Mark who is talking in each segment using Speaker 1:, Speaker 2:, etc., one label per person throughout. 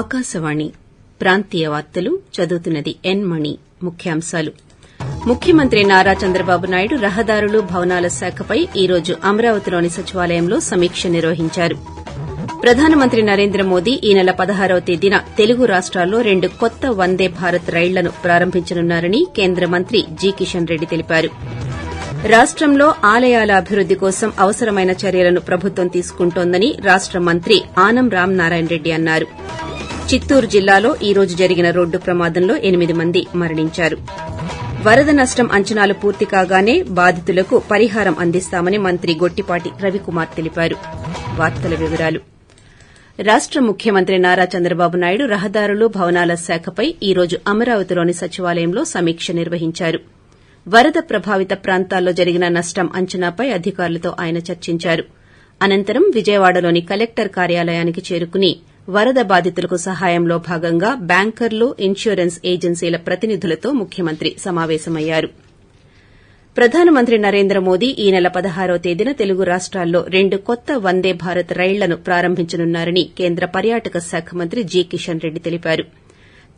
Speaker 1: ఆకాశవాణి ప్రాంతీయ వార్తలు చదువుతున్నది ఎన్ మణి. ముఖ్యాంశాలు. ముఖ్యమంత్రి నారా చంద్రబాబు నాయుడు రహదారులు భవనాల శాఖపై ఈ రోజు అమరావతిలోని సచివాలయంలో సమీక్ష నిర్వహించారు. ప్రధానమంత్రి నరేంద్ర మోదీ ఈ నెల పదహారవ తేదీన తెలుగు రాష్టాల్లో రెండు కొత్త వందే భారత్ రైళ్ళను ప్రారంభించనున్నారని కేంద్ర మంత్రి జి. కిషన్ రెడ్డి తెలిపారు. రాష్టంలో ఆలయాల అభివృద్ది కోసం అవసరమైన చర్యలను ప్రభుత్వం తీసుకుంటోందని రాష్ట మంత్రి ఆనం రామనారాయణ రెడ్డి అన్నారు. చిత్తూరు జిల్లాలో ఈ రోజు జరిగిన రోడ్డు ప్రమాదంలో ఎనిమిది మంది మరణించారు. వరద నష్టం అంచనాలు పూర్తి కాగానే బాధితులకు పరిహారం అందిస్తామని మంత్రి గొట్టిపాటి రవికుమార్ తెలిపారు. వార్తల వివరాలు. రాష్ట ముఖ్యమంత్రి నారా చంద్రబాబు నాయుడు రహదారులు భవనాల శాఖపై ఈ రోజు అమరావతిలోని సచివాలయంలో సమీక్ష నిర్వహించారు. వరద ప్రభావిత ప్రాంతాల్లో జరిగిన నష్టం అంచనాపై అధికారులతో ఆయన చర్చించారు. అనంతరం విజయవాడలోని కలెక్టర్ కార్యాలయానికి చేరుకుని వరద బాధితులకు సహాయంలో భాగంగా బ్యాంకర్లు ఇన్సూరెన్స్ ఏజెన్సీల ప్రతినిధులతో ముఖ్యమంత్రి సమావేశమయ్యారు. ప్రధానమంత్రి నరేంద్ర మోదీ ఈ నెల పదహారవ తేదీన తెలుగు రాష్టాల్లో రెండు కొత్త వందే భారత్ రైళ్ళను ప్రారంభించనున్నారని కేంద్ర పర్యాటక శాఖ మంత్రి జి కిషన్ రెడ్డి తెలిపారు.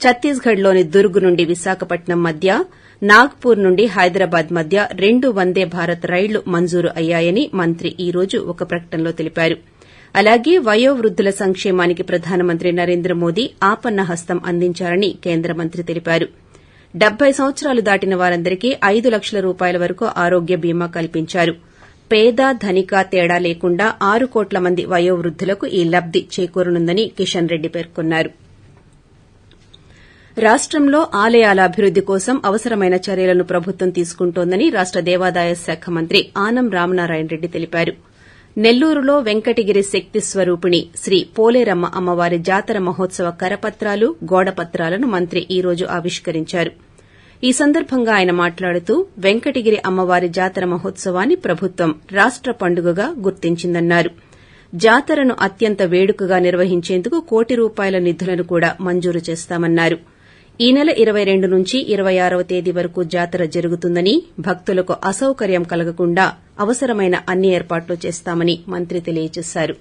Speaker 1: ఛత్తీస్గఢ్లోని దుర్గ్ నుండి విశాఖపట్నం మధ్య నాగ్పూర్ నుండి హైదరాబాద్ మధ్య రెండు వందే భారత్ రైళ్ళు మంజూరు అయ్యాయని మంత్రి ఈ రోజు ఒక ప్రకటనలో తెలిపారు. అలాగే వయోవృద్దుల సంక్షేమానికి ప్రధానమంత్రి నరేంద్ర మోదీ ఆపన్న హస్తం అందించారని కేంద్ర మంత్రి తెలిపారు. డెబ్బై సంవత్సరాలు దాటిన వారందరికీ ఐదు లక్షల రూపాయల వరకు ఆరోగ్య బీమా కల్పించారు. పేద ధనిక తేడా లేకుండా ఆరు కోట్ల మంది వయోవృద్దులకు ఈ లబ్ది చేకూరనుందని కిషన్ రెడ్డి పేర్కొన్నారు. రాష్టంలో ఆలయాల అభివృద్ది కోసం అవసరమైన చర్యలను ప్రభుత్వం తీసుకుంటోందని రాష్ట దేవాదాయ శాఖ మంత్రి ఆనం రామనారాయణ రెడ్డి తెలిపారు. నెల్లూరులో వెంకటగిరి శక్తి స్వరూపిణి శ్రీ పోలేరమ్మ అమ్మవారి జాతర మహోత్సవ కరపత్రాలు గోడపత్రాలను మంత్రి ఈ రోజు ఆవిష్కరించారు. ఈ సందర్భంగా ఆయన మాట్లాడుతూ వెంకటగిరి అమ్మవారి జాతర మహోత్సవాన్ని ప్రభుత్వం రాష్ట పండుగగా గుర్తించిందన్నారు. జాతరను అత్యంత వేడుకగా నిర్వహించేందుకు కోటి రూపాయల నిధులను కూడా మంజూరు చేస్తామన్నారు. ఈ నెల ఇరవై రెండు నుంచి ఇరవై ఆరవ తేదీ వరకు జాతర జరుగుతుందని భక్తులకు అసౌకర్యం కలగకుండా అవసరమైన అన్ని ఏర్పాట్లు చేస్తామని మంత్రి తెలియజేశారు.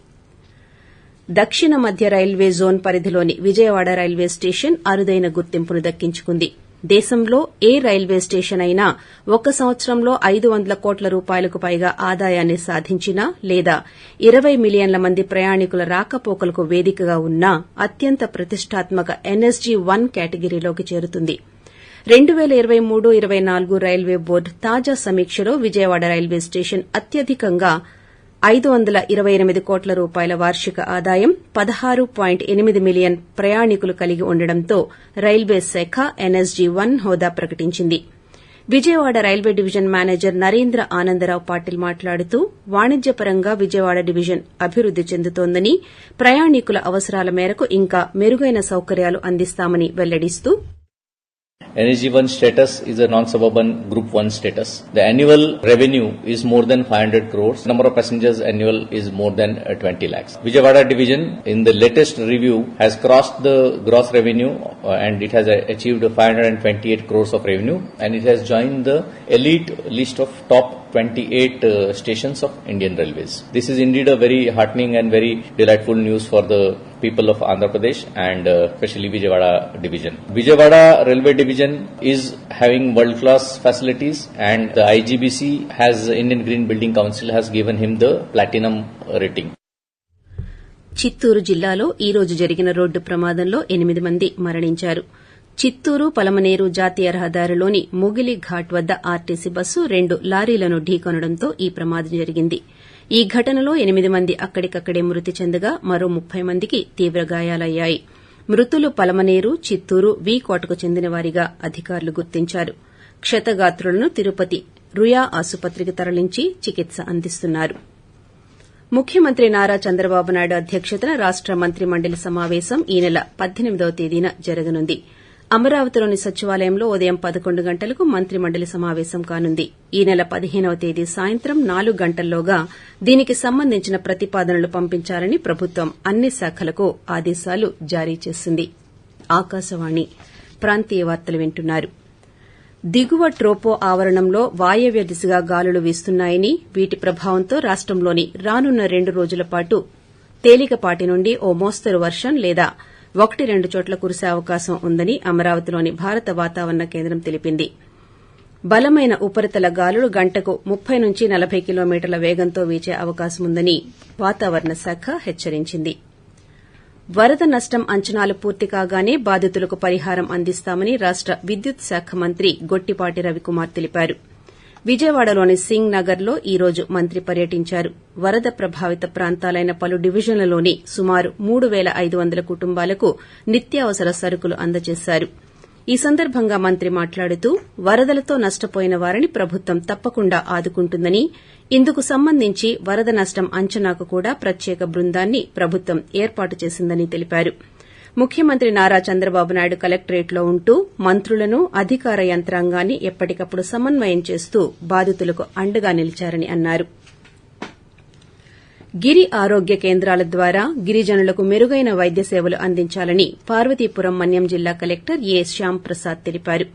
Speaker 1: దక్షిణ మధ్య రైల్వే జోన్ పరిధిలోని విజయవాడ రైల్వే స్టేషన్ అరుదైన గుర్తింపును దక్కించుకుంది. దేశంలో ఏ రైల్వే స్టేషన్ అయినా ఒక సంవత్సరంలో ఐదు వందల కోట్ల రూపాయలకు పైగా ఆదాయాన్ని సాధించినా లేదా ఇరవై మిలియన్ల మంది ప్రయాణికుల రాకపోకలకు వేదికగా ఉన్నా అత్యంత ప్రతిష్టాత్మక ఎన్ఎస్జీ వన్ కేటగిరీలోకి చేరుతుంది. రెండు పేల ఇరవై మూడు ఇరవై నాలుగు రైల్వే బోర్డు తాజా సమీక్షలో విజయవాడ రైల్వే స్టేషన్ అత్యధికంగా ఐదు వందల ఇరవై ఎనిమిది కోట్ల రూపాయల వార్షిక ఆదాయం పదహారు పాయింట్ ఎనిమిది మిలియన్ ప్రయాణికులు కలిగి ఉండడంతో రైల్వే శాఖ ఎన్ఎస్జీ వన్ హోదా ప్రకటించింది. Vijayawada railway division manager Narendra Anandarao Patil మాట్లాడుతూ వాణిజ్యపరంగా విజయవాడ డివిజన్ అభివృద్ది చెందుతోందని ప్రయాణికుల అవసరాల మేరకు ఇంకా మెరుగైన సౌకర్యాలు అందిస్తామని వెల్లడిస్తూ
Speaker 2: NSG1 status is a non-suburban Group 1 status. The annual revenue is more than 500 crores. Number of passengers annual is more than uh, 20 lakhs. Vijayawada division in the latest review has crossed the gross revenue uh, and it has uh, achieved 528 crores of revenue and it has joined the elite list of top 28 uh, stations of Indian Railways. This is indeed a very heartening and very delightful news for the people of Andhra Pradesh and uh, especially Vijayawada division. Vijayawada railway division is having world class facilities and the IGBC has Indian Green Building Council has given him the platinum rating.
Speaker 1: Chittoor జిల్లాలో ఈ రోజు జరిగిన road ప్రమాదంలో ఎనిమిది మంది మరణించారు చిత్తూరు పలమనేరు జాతీయ రహదారిలోని ముగిలి ఘాట్ వద్ద ఆర్టీసీ బస్సు రెండు లారీలను ఢీకొనడంతో ఈ ప్రమాదం జరిగింది. ఈ ఘటనలో ఎనిమిది మంది అక్కడికక్కడే మృతి చెందగా మరో ముప్పై మందికి తీవ్ర గాయాలయ్యాయి. మృతులు పలమనేరు చిత్తూరు వి కోటకు చెందినవారిగా అధికారులు గుర్తించారు. క్షతగాత్రులను తిరుపతి రుయా ఆసుపత్రికి తరలించి చికిత్స అందిస్తున్నారు. ముఖ్యమంత్రి నారా చంద్రబాబు నాయుడు అధ్యక్షతన రాష్ట మంత్రి మండలి సమావేశం ఈ నెల పద్దెనిమిదవ తేదీన జరగనుంది. అమరావతిలోని సచివాలయంలో ఉదయం పదకొండు గంటలకు మంత్రి మండలి సమావేశం కానుంది. ఈ నెల పదిహేనవ తేదీ సాయంత్రం నాలుగు గంటల్లోగా దీనికి సంబంధించిన ప్రతిపాదనలు పంపించాలని ప్రభుత్వం అన్ని శాఖలకు ఆదేశాలు జారీ చేసింది. ఆకాశవాణి ప్రాంతీయ వార్తలు వింటున్నారు. దిగువ ట్రోపో ఆవరణంలో వాయవ్య దిశగా గాలులు వీస్తున్నాయని వీటి ప్రభావంతో రాష్టంలోని రానున్న రెండు రోజుల పాటు తేలికపాటి నుండి ఓ మోస్తరు వర్షం లేదా ఒకటి రెండు చోట్ల కురిసే అవకాశం ఉందని అమరావతిలోని భారత వాతావరణ కేంద్రం తెలిపింది. బలమైన ఉపరితల గాలులు గంటకు ముప్పై నుంచి నలభై కిలోమీటర్ల వేగంతో వీచే అవకాశముందని వాతావరణ శాఖ హెచ్చరించింది. వరద నష్టం అంచనాలు పూర్తి కాగానే బాధితులకు పరిహారం అందిస్తామని రాష్ట విద్యుత్ శాఖ మంత్రి గొట్టిపాటి రవికుమార్ తెలిపారు. విజయవాడలోని సింగ్ నగర్లో ఈ రోజు మంత్రి పర్యటించారు. వరద ప్రభావిత ప్రాంతాలైన పలు డివిజన్లలోని సుమారు మూడు పేల ఐదు వందల కుటుంబాలకు నిత్యావసర సరుకులు అందజేశారు. ఈ సందర్భంగా మంత్రి మాట్లాడుతూ వరదలతో నష్టపోయిన వారిని ప్రభుత్వం తప్పకుండా ఆదుకుంటుందని ఇందుకు సంబంధించి వరద నష్టం అంచనాకు కూడా ప్రత్యేక బృందాన్ని ప్రభుత్వం ఏర్పాటు చేసిందని తెలిపారు. ముఖ్యమంత్రి నారా చంద్రబాబు నాయుడు కలెక్టరేట్లో ఉంటూ మంత్రులను అధికార యంత్రాంగాన్ని ఎప్పటికప్పుడు సమన్వయం చేస్తూ బాధితులకు అండగా నిలిచారని అన్నారు. గిరి ఆరోగ్య కేంద్రాల ద్వారా గిరిజనులకు మెరుగైన వైద్య సేవలు అందించాలని పార్వతీపురం మన్యం జిల్లా కలెక్టర్ ఏ శ్యాంప్రసాద్ తెలిపారు.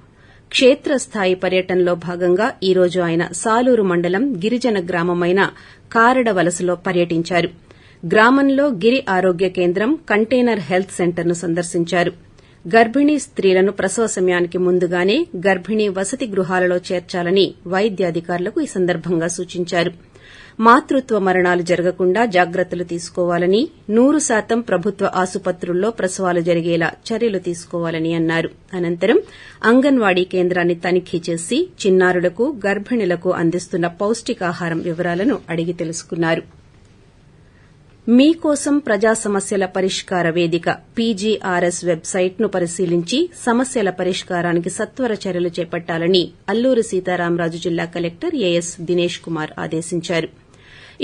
Speaker 1: క్షేత్రస్థాయి పర్యటనలో భాగంగా ఈ రోజు ఆయన సాలూరు మండలం గిరిజన గ్రామమైన కారడవలసలో పర్యటించారు. గ్రామంలో గిరి ఆరోగ్య కేంద్రం కంటైనర్ హెల్త్ సెంటర్ను సందర్శించారు. గర్భిణీ స్త్రీలను ప్రసవ సమయానికి ముందుగానే గర్భిణీ వసతి గృహాలలో చేర్చాలని వైద్యాధికారులకు ఈ సందర్భంగా సూచించారు. మాతృత్వ మరణాలు జరగకుండా జాగ్రత్తలు తీసుకోవాలని నూరు శాతం ప్రభుత్వ ఆసుపత్రుల్లో ప్రసవాలు జరిగేలా చర్యలు తీసుకోవాలని అన్నారు. అనంతరం అంగన్వాడీ కేంద్రాన్ని తనిఖీ చేసి చిన్నారులకు గర్భిణులకు అందిస్తున్న పౌష్టికాహారం వివరాలను అడిగి తెలుసుకున్నారు. మీకోసం ప్రజా సమస్యల పరిష్కార వేదిక పీజీఆర్ఎస్ వెబ్సైట్ను పరిశీలించి సమస్యల పరిష్కారానికి సత్వర చర్యలు చేపట్టాలని అల్లూరు సీతారామరాజు జిల్లా కలెక్టర్ ఏఎస్ దినేష్ కుమార్ ఆదేశించారు.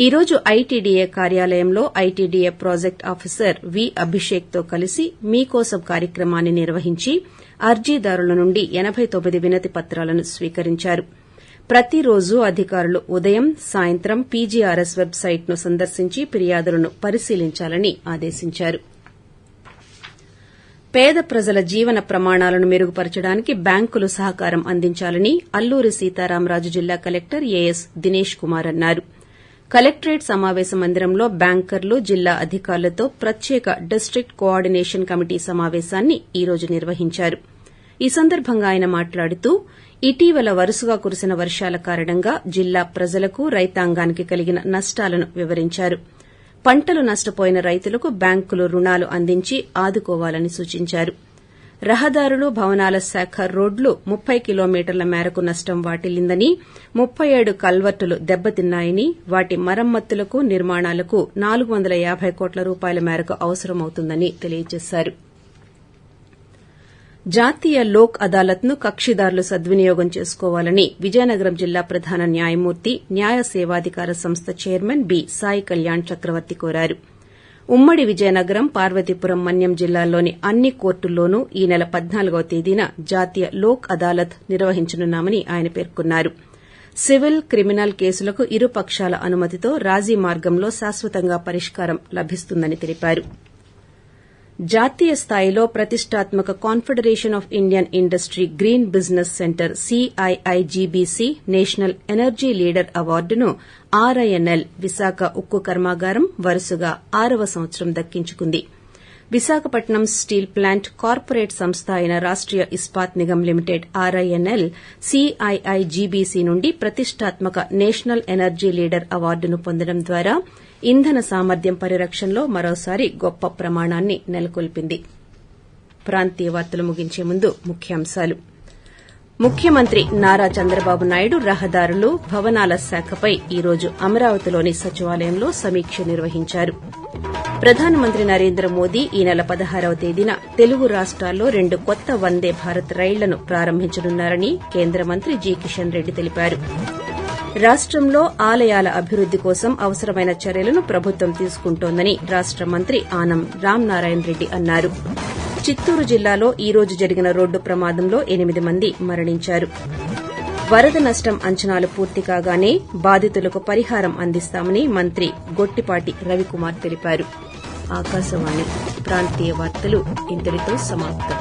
Speaker 1: ఈ రోజు ఐటీడీఏ కార్యాలయంలో ఐటీడీఏ ప్రాజెక్ట్ ఆఫీసర్ వి అభిషేక్తో కలిసి మీకోసం కార్యక్రమాన్ని నిర్వహించి అర్జీదారుల నుండి ఎనబై తొమ్మిది వినతి పత్రాలను స్వీకరించారు. ప్రతిరోజు అధికారులు ఉదయం సాయంత్రం పీజీఆర్ఎస్ వెబ్సైట్ను సందర్శించి ఫిర్యాదులను పరిశీలించాలని ఆదేశించారు. పేద ప్రజల జీవన ప్రమాణాలను మెరుగుపరచడానికి బ్యాంకులు సహకారం అందించాలని అల్లూరి సీతారామరాజు జిల్లా కలెక్టర్ ఏఎస్ దినేష్ కుమార్ అన్నారు. కలెక్టరేట్ సమావేశ మందిరంలో బ్యాంకర్లు జిల్లా అధికారులతో ప్రత్యేక డిస్టిక్ట్ కోఆర్డినేషన్ కమిటీ సమావేశాన్ని ఈ రోజు నిర్వహించారు. ఈ సందర్భంగా ఆయన మాట్లాడుతూ ఇటీవల వరుసగా కురిసిన వర్షాల కారణంగా జిల్లా ప్రజలకు రైతాంగానికి కలిగిన నష్టాలను వివరించారు. పంటలు నష్టపోయిన రైతులకు బ్యాంకులు రుణాలు అందించి ఆదుకోవాలని సూచించారు. రహదారులు భవనాల శాఖ రోడ్లు ముప్పై కిలోమీటర్ల మేరకు నష్టం వాటిల్లిందని ముప్పై ఏడు కల్వర్టులు దెబ్బతిన్నాయని వాటి మరమ్మతులకు నిర్మాణాలకు నాలుగు వందల యాబై కోట్ల రూపాయల మేరకు అవసరమవుతుందని తెలియజేశారు. జాతీయ లోక్ అదాలత్ను కక్షిదారులు సద్వినియోగం చేసుకోవాలని విజయనగరం జిల్లా ప్రధాన న్యాయమూర్తి న్యాయ సేవాధికార సంస్థ చైర్మన్ బి. సాయి కళ్యాణ్ చక్రవర్తి కోరారు. ఉమ్మడి విజయనగరం పార్వతీపురం మన్యం జిల్లాల్లోని అన్ని కోర్టుల్లోనూ ఈ నెల పద్నాలుగవ తేదీన జాతీయ లోక్ అదాలత్ నిర్వహించనున్నామని ఆయన పేర్కొన్నారు. సివిల్ క్రిమినల్ కేసులకు ఇరు పక్షాల అనుమతితో రాజీ మార్గంలో శాశ్వతంగా పరిష్కారం లభిస్తుందని తెలిపారు. జాతీయ స్థాయిలో ప్రతిష్టాత్మక Confederation of Indian Industry Green Business Centre CII GBC National Energy Leader అవార్డును ఆర్ఐఎన్ఎల్ విశాఖ ఉక్కు కర్మాగారం వరుసగా ఆరవ సంవత్సరం దక్కించుకుంది. విశాఖపట్నం స్టీల్ ప్లాంట్ కార్పొరేట్ సంస్థ అయిన Rashtriya Ispat Nigam Limited RINL CII GBC నుండి ప్రతిష్టాత్మక నేషనల్ ఎనర్జీ లీడర్ అవార్డును పొందడం ద్వారా ఇంధన సామర్థ్యం పరిరక్షణలో మరోసారి గొప్ప ప్రమాణాన్ని నెలకొల్పింది. ప్రాంతీయ వార్తలు ముగించే ముందు ముఖ్యాంశాలు. ముఖ్యమంత్రి నారా చంద్రబాబు నాయుడు రహదారులు భవనాల శాఖపై ఈ రోజు అమరావతిలోని సచివాలయంలో సమీక్ష నిర్వహించారు. ప్రధానమంత్రి నరేంద్ర మోదీ ఈ నెల పదహారవ తేదీన తెలుగు రాష్టాల్లో రెండు కొత్త వందే భారత్ రైళ్ళను ప్రారంభించనున్నారని కేంద్ర మంత్రి జి కిషన్ రెడ్డి తెలిపారు. రాష్టంలో ఆలయాల అభివృద్ది కోసం అవసరమైన చర్యలను ప్రభుత్వం తీసుకుంటోందని రాష్ట మంత్రి ఆనం రామనారాయణ రెడ్డి అన్నారు. చిత్తూరు జిల్లాలో ఈ రోజు జరిగిన రోడ్డు ప్రమాదంలో ఎనిమిది మంది మరణించారు. వరద నష్టం అంచనాలు పూర్తి కాగానే బాధితులకు పరిహారం అందిస్తామని మంత్రి గొట్టిపాటి రవికుమార్ తెలిపారు. ఆకాశవాణి ప్రాంతీయ వార్తలు ఇంతటితో సమాప్తం.